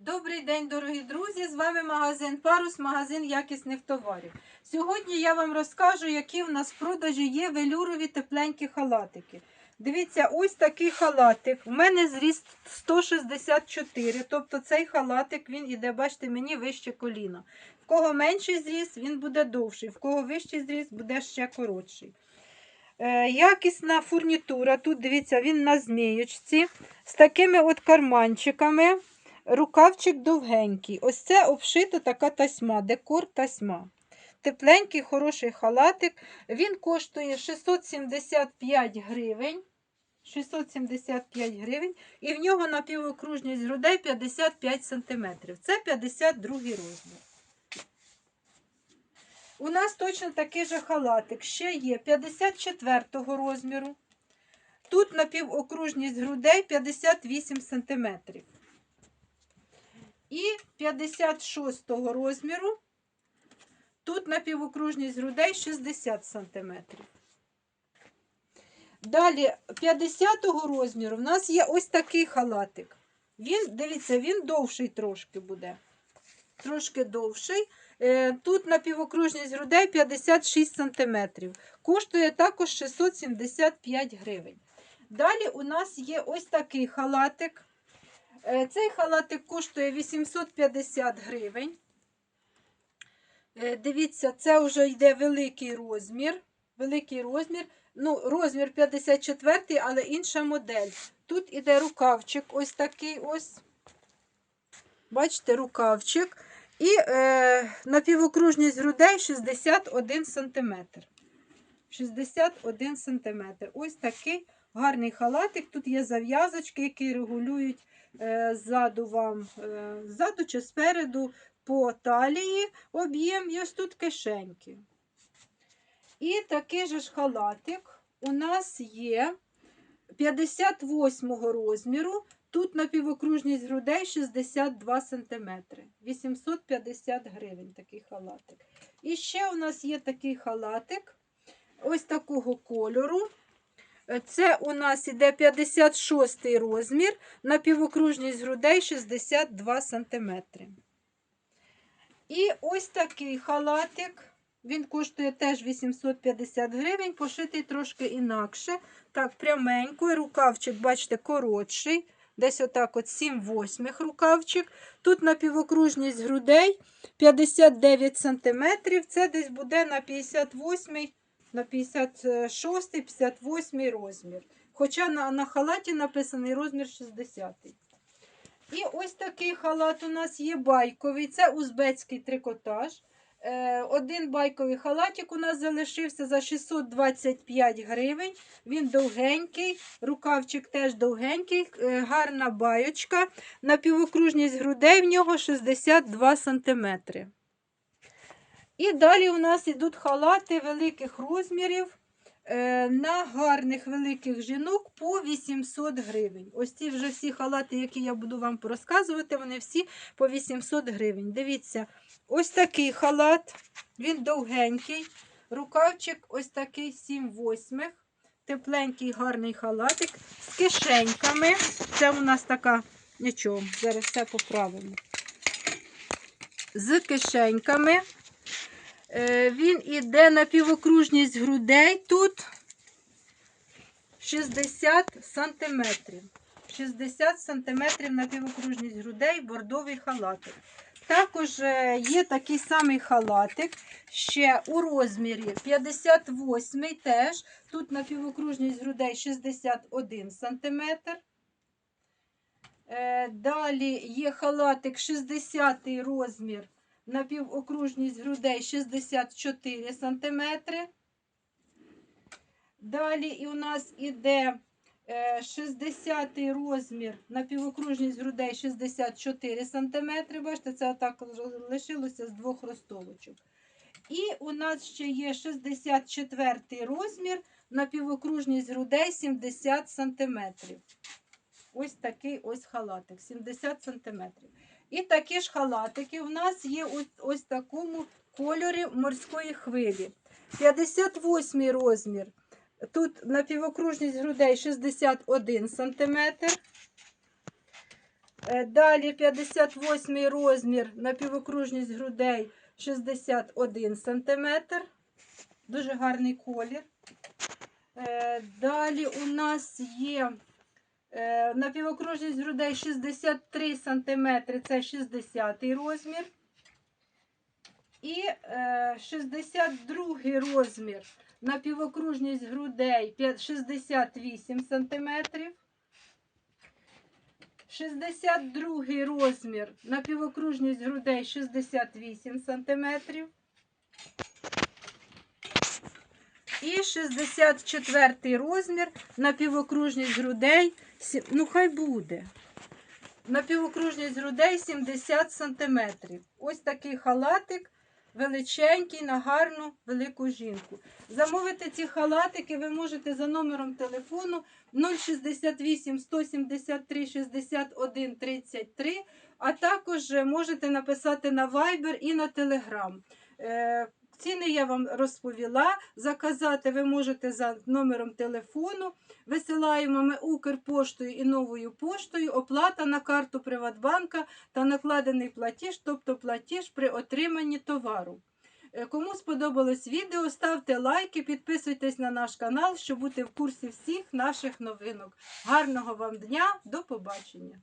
Добрий день, дорогі друзі! З вами магазин Парус, магазин якісних товарів. Сьогодні я вам розкажу, які в нас в продажі є велюрові тепленькі халатики. Дивіться, ось такий халатик. У мене зріст 164, тобто цей халатик він іде, бачите, мені вище коліна. В кого менший зріст, він буде довший, в кого вищий зріст, буде ще коротший. Е, якісна фурнітура. Тут дивіться, він на зміючці з такими от карманчиками. Рукавчик довгенький. Ось це обшита така тасьма, декор тасьма. Тепленький, хороший халатик. Він коштує 675 гривень. 675 гривень. І в нього напівокружність грудей 55 см. Це 52 розмір. У нас точно такий же халатик. Ще є 54 розміру. Тут напівокружність грудей 58 см. І 56 розміру. Тут напівокружність грудей 60 см. Далі 50 розміру в нас є ось такий халатик. Він, дивіться, він довший трошки буде. Трошки довший. Е, Тут напівокружність грудей 56 см. Коштує також 675 гривень. Далі у нас є ось такий халатик. Е, Цей халатик коштує 850 гривень. Е, Дивіться, це вже йде великий розмір. Великий розмір. Ну, розмір 54, але інша модель. Тут іде рукавчик ось такий ось. Бачите, рукавчик. І е, напівокружність грудей 61 см. 61 см. Ось такий гарний халатик. Тут є зав'язочки, які регулюють е, ззаду вам, е, ззаду чи спереду по талії об'єм, і ось тут кишеньки. І такий же ж халатик у нас є 58 розміру. Тут напівокружність грудей 62 см. 850 гривень такий халатик. І ще у нас є такий халатик ось такого кольору. Це у нас іде 56 розмір, напівокружність грудей 62 см. І ось такий халатик. Він коштує теж 850 гривень, пошитий трошки інакше. Так, пряменько, рукавчик, бачите, коротший. Десь отак от 7 восьмих рукавчик. Тут напівокружність грудей 59 см. Це десь буде на 58 на 56 58 розмір. Хоча на, на халаті написаний розмір 60. І ось такий халат у нас є байковий. Це узбецький трикотаж. Е, Один байковий халатик у нас залишився за 625 гривень. Він довгенький, рукавчик теж довгенький, е, гарна байочка. Напівокружність грудей в нього 62 см. І далі у нас йдуть халати великих розмірів е, на гарних великих жінок по 800 гривень. Ось ці вже всі халати, які я буду вам розказувати, вони всі по 800 гривень. Дивіться, ось такий халат, він довгенький, рукавчик ось такий 7 восьмих, тепленький гарний халатик з кишеньками. Це у нас така, нічого, зараз все поправимо. З кишеньками. Е, Він іде на півокружність грудей тут 60 сантиметрів. 60 сантиметрів на півокружність грудей бордовий халатик. Також е, є такий самий халатик ще у розмірі 58 теж. Тут на півокружність грудей 61 сантиметр. Е, Далі є халатик 60 розмір напівокружність грудей 64 см. Далі і у нас іде 60 розмір напівокружність грудей 64 см. Бачите, це отак лишилося з двох ростовочок. І у нас ще є 64 розмір напівокружність грудей 70 см. Ось такий ось халатик, 70 см. І такі ж халатики в нас є ось, ось такому кольорі морської хвилі. 58 розмір. Тут напівокружність грудей 61 см. Е, Далі 58 розмір напівокружність грудей 61 см. Дуже гарний колір. Е, Далі у нас є напівокружність грудей 63 см, це 60 розмір. І е, 62 розмір напівокружність грудей 68 см. 62 розмір напівокружність грудей 68 см. І 64 розмір напівокружність грудей, ну хай буде. Напівокружність грудей 70 см. Ось такий халатик величенький на гарну велику жінку. Замовити ці халатики ви можете за номером телефону 068 173 61 33, а також можете написати на Viber і на Telegram. Ціни я вам розповіла. Заказати ви можете за номером телефону. Висилаємо ми Укрпоштою і новою поштою. Оплата на карту Приватбанка та накладений платіж, тобто платіж при отриманні товару. Е, Кому сподобалось відео, ставте лайки, підписуйтесь на наш канал, щоб бути в курсі всіх наших новинок. Гарного вам дня, до побачення!